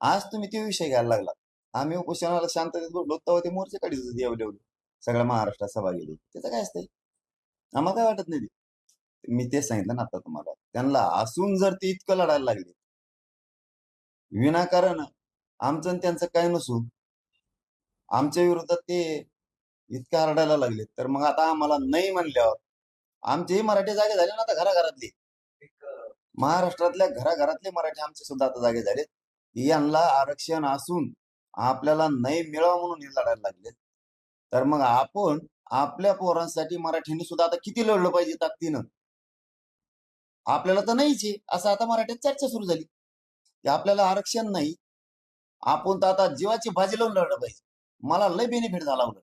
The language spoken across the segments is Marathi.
आज तुम्ही ते विषय घ्यायला लागला आम्ही उपोषणाला शांततेत बसलो तेव्हा ते मोर्चे काढीत होते देवलेवले सगळ्या महाराष्ट्रात सभा गेली त्याचं काय असतंय? आम्हाला काय वाटत नाही ते. मी तेच सांगितलं ना आता तुम्हाला. त्यांना असून जर ते इतकं लढायला लागले. विनाकारण आमचं आणि त्यांचं काय नसून आमच्या विरोधात ते इतकं हरडायला लागले तर मग आता आम्हाला नाही म्हणल्यावर आमचेही मराठी जागे झाले ना आता घराघरातले? महाराष्ट्रातल्या घराघरातले मराठी आमचे सुद्धा आता जागे झाले यांना आरक्षण असून आपल्याला नाही मिळावं म्हणून हे लढायला लागले. तर मग आपण आपल्या पोरांसाठी मराठ्यांनी सुद्धा आता किती लढलं पाहिजे ताकदीनं? आपल्याला तर नाहीच आहे. असं आता मराठ्यात चर्चा सुरू झाली. की आपल्याला आरक्षण नाही. आपण तर आता जीवाची भाजी लावून लढलं पाहिजे. मला लय बेनिफिट झाला उलट.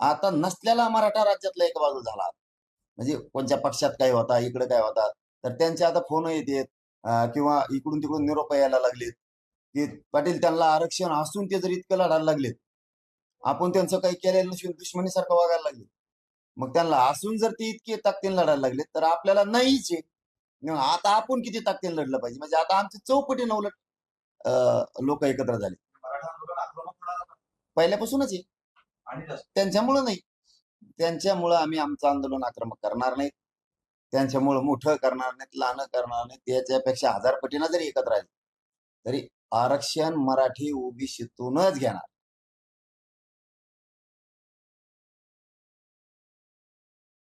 आता नसलेला मराठा राज्यातला एक बाजू झाला. म्हणजे कोणत्या पक्षात काय होता इकडे काय होता तर त्यांचे आता फोन येत किंवा इकडून तिकडून निरोप यायला लागलेत. पाटील त्यांना आरक्षण असून ते जर इतकं लढायला लागलेत आपण त्यांचं काही केलेलं नसून दुश्मनीसारखं वागायला लागले. मग त्यांना असून जर ते इतके ताकदीने लढायला लागले तर आपल्याला नाहीच आहे. आता आपण किती ताकदीने लढलं पाहिजे? म्हणजे आता आमचे चौपटी उलट लोक एकत्र झाले. पहिल्यापासूनच आहे. आणि त्यांच्यामुळं नाही. त्यांच्यामुळं आम्ही आमचं आंदोलन आक्रमक करणार नाही त्यांच्यामुळं मोठं करणार नाहीत लहान करणार नाही त्याच्यापेक्षा हजार पटीनं जरी एकत्र आले तरी आरक्षण मराठी ओबीसीतूनच घेणार.